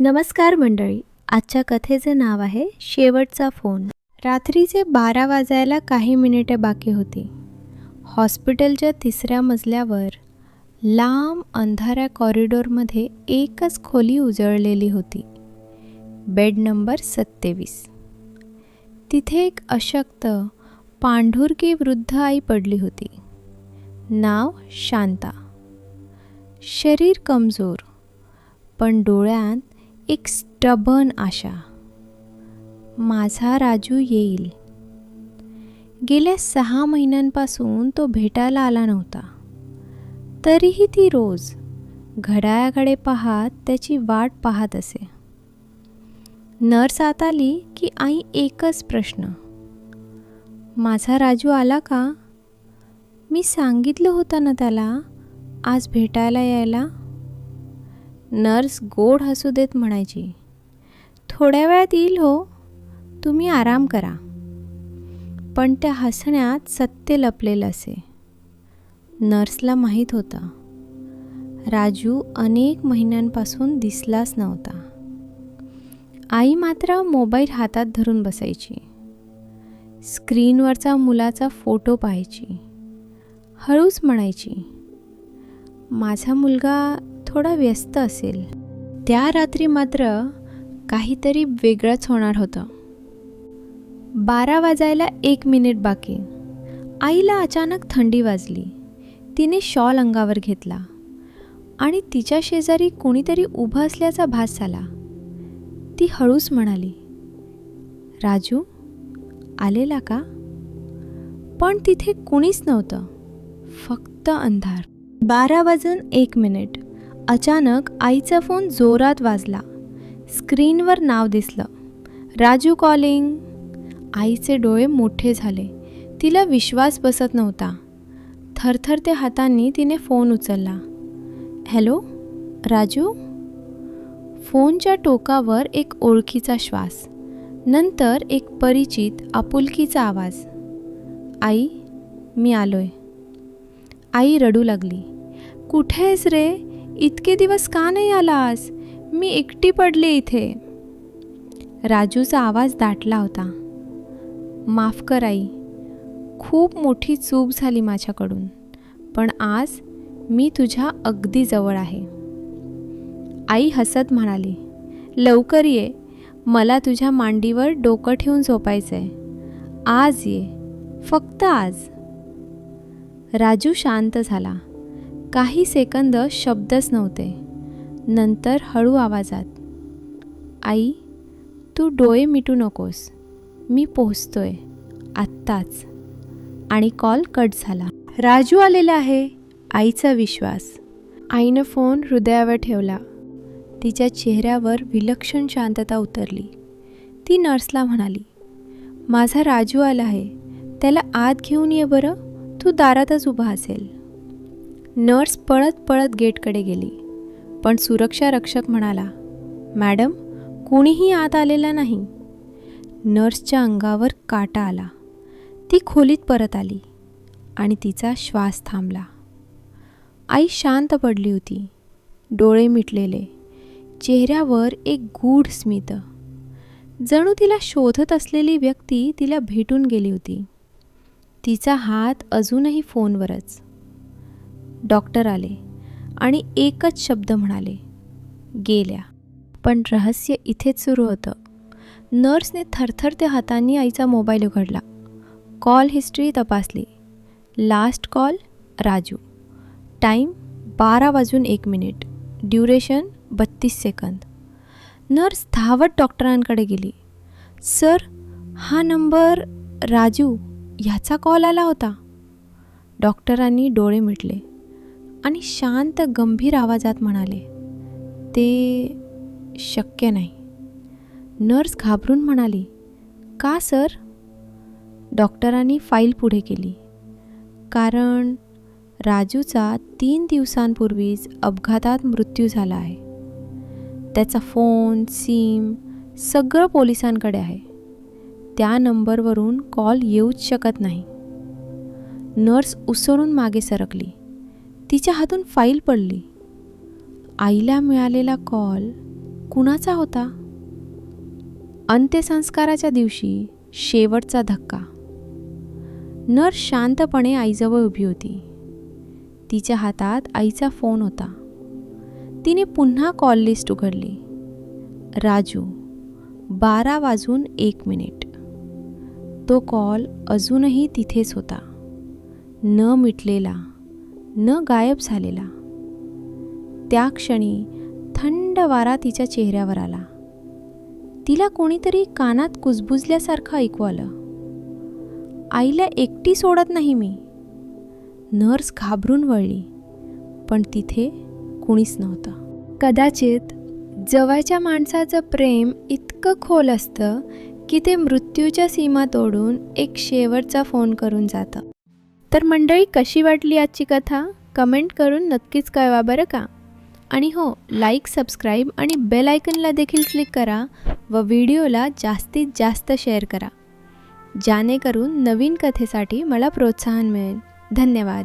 नमस्कार मंडळी आजच्या कथेचे नाव आहे शेवटचा फोन. रात्रीचे बारा वाजायला काही मिनिटे बाकी होती. हॉस्पिटलच्या तिसऱ्या मजल्यावर लांब अंधाऱ्या कॉरिडॉरमध्ये एकच खोली उजळलेली होती. बेड नंबर सत्तेवीस. तिथे एक अशक्त पांढुरकी वृद्ध आई पडली होती. नाव शांता. शरीर कमजोर पण डोळ्यात एक स्टबन आशा. माझा राजू येईल. गेल्या सहा महिन्यांपासून तो भेटायला आला नव्हता. तरीही ती रोज घड्याळाकडे पाहत त्याची वाट पाहत असे. नर्स आत आली की आई एकच प्रश्न. माझा राजू आला का? मी सांगितलं होतं ना त्याला आज भेटायला यायला? नर्स गोड हसू देत म्हणायची थोड्या वेळात येईल हो तुम्ही आराम करा. पण त्या हसण्यात सत्य लपलेलं असे. नर्सला माहीत होता राजू अनेक महिन्यांपासून दिसलाच नव्हता. आई मात्र मोबाईल हातात धरून बसायची स्क्रीनवरचा मुलाचा फोटो पाहायची हळूच म्हणायची माझा मुलगा थोडा व्यस्त असेल. त्या रात्री मात्र काहीतरी वेगळंच होणार होतं. बारा वाजायला एक मिनिट बाकी. आईला अचानक थंडी वाजली. तिने शॉल अंगावर घेतला. आणि तिच्या शेजारी कोणीतरी उभं असल्याचा भास झाला. ती हळूच म्हणाली राजू आलेला का? पण तिथे कुणीच नव्हतं. फक्त अंधार. बारा वाजून एक मिनिट. अचानक आईचा फोन जोरात वाजला. स्क्रीनवर नाव दिसलं. राजू कॉलिंग. आईचे डोळे मोठे झाले. तिला विश्वास बसत नव्हता. थरथरत्या हातांनी तिने फोन उचलला. हॅलो राजू? फोनच्या टोकावर एक ओळखीचा श्वास. नंतर एक परिचित आपुलकीचा आवाज. आई मी आलोय. आई रडू लागली. कुठे आहेस रे? इतके दिवस का नाही आलास? मी एकटी पडले इथे. राजूचा आवाज दाटला होता. माफ कर आई. खूप मोठी चूक झाली माझ्याकडून पण आज मी तुझ्या अगदी जवळ आहे. आई हसत म्हणाली लवकर ये. मला तुझ्या मांडीवर डोकं ठेवून झोपायचं आहे आज ये. फक्त आज. राजू शांत झाला. काही सेकंद शब्दच नव्हते. नंतर हळू आवाजात आई तू डोळे मिटू नकोस. मी पोहोचतोय. आत्ताच. आणि कॉल कट झाला. राजू आलेला आहे. आईचा विश्वास. आईनं फोन हृदयावर ठेवला. तिच्या चेहऱ्यावर विलक्षण शांतता उतरली. ती नर्सला म्हणाली माझा राजू आला आहे. त्याला आत घेऊन ये बरं. तू दारातच उभा असेल. नर्स पळत पळत गेटकडे गेली. पण सुरक्षा रक्षक म्हणाला मॅडम कोणीही आत आलेला नाही. नर्सच्या अंगावर काटा आला. ती खोलीत परत आली आणि तिचा श्वास थांबला. आई शांत पडली होती. डोळे मिटलेले. चेहऱ्यावर एक गूढ स्मित. जणू तिला शोधत असलेली व्यक्ती तिला भेटून गेली होती. तिचा हात अजूनही फोनवरच. डॉक्टर आले आणि एकच शब्द म्हणाले गेल्या. पण रहस्य इथेच सुरू होतं. नर्सने थरथरत्या हातांनी आईचा मोबाईल उघडला. कॉल हिस्ट्री तपासली. Last call Raju. टाईम बारा वाजून एक मिनिट. ड्युरेशन बत्तीस सेकंद. नर्स धावत डॉक्टरांकडे गेली. सर हा नंबर राजू ह्याचा कॉल आला होता. डॉक्टरांनी डोळे मिटले. आणि शांत गंभीर आवाजात म्हणाले ते शक्य नाही. नर्स घाबरून म्हणाली का सर? डॉक्टरांनी फाईल पुढे केली कारण राजूचा तीन दिवसांपूर्वीच अपघातात मृत्यू झाला आहे. त्याचा फोन सिम सगळं पोलिसांकडे आहे. त्या नंबरवरून कॉल येऊच शकत नाही. नर्स उसळून मागे सरकली. तिच्या हातून फाईल पडली. आईला मिळालेला कॉल कुणाचा होता? अंत्यसंस्काराच्या दिवशी शेवटचा धक्का. नर शांतपणे आईजवळ उभी होती. तिच्या हातात आईचा फोन होता. तिने पुन्हा कॉल लिस्ट उघडली. राजू बारा वाजून एक मिनिट. तो कॉल अजूनही तिथेच होता. न मिटलेला. न गायब झालेला. त्या क्षणी थंड वारा तिच्या चेहऱ्यावर आला. तिला कोणीतरी कानात कुजबुजल्यासारखं ऐकू आलं. आईला एकटी सोडत नाही मी. नर्स घाबरून वळली पण तिथे कुणीच नव्हतं. कदाचित जवळच्या माणसाचं प्रेम इतकं खोल असतं की ते मृत्यूच्या सीमा तोडून एक शेवटचा फोन करून जातं. तर मंडळी कशी वाटली आजची कथा? कमेंट करून नक्कीच कळवा बरं का? आणि हो लाईक सबस्क्राईब आणि बेल आयकनला देखील क्लिक करा व व्हिडिओला जास्तीत जास्त शेअर करा. जेणेकरून नवीन कथेसाठी मला प्रोत्साहन मिळेल. धन्यवाद.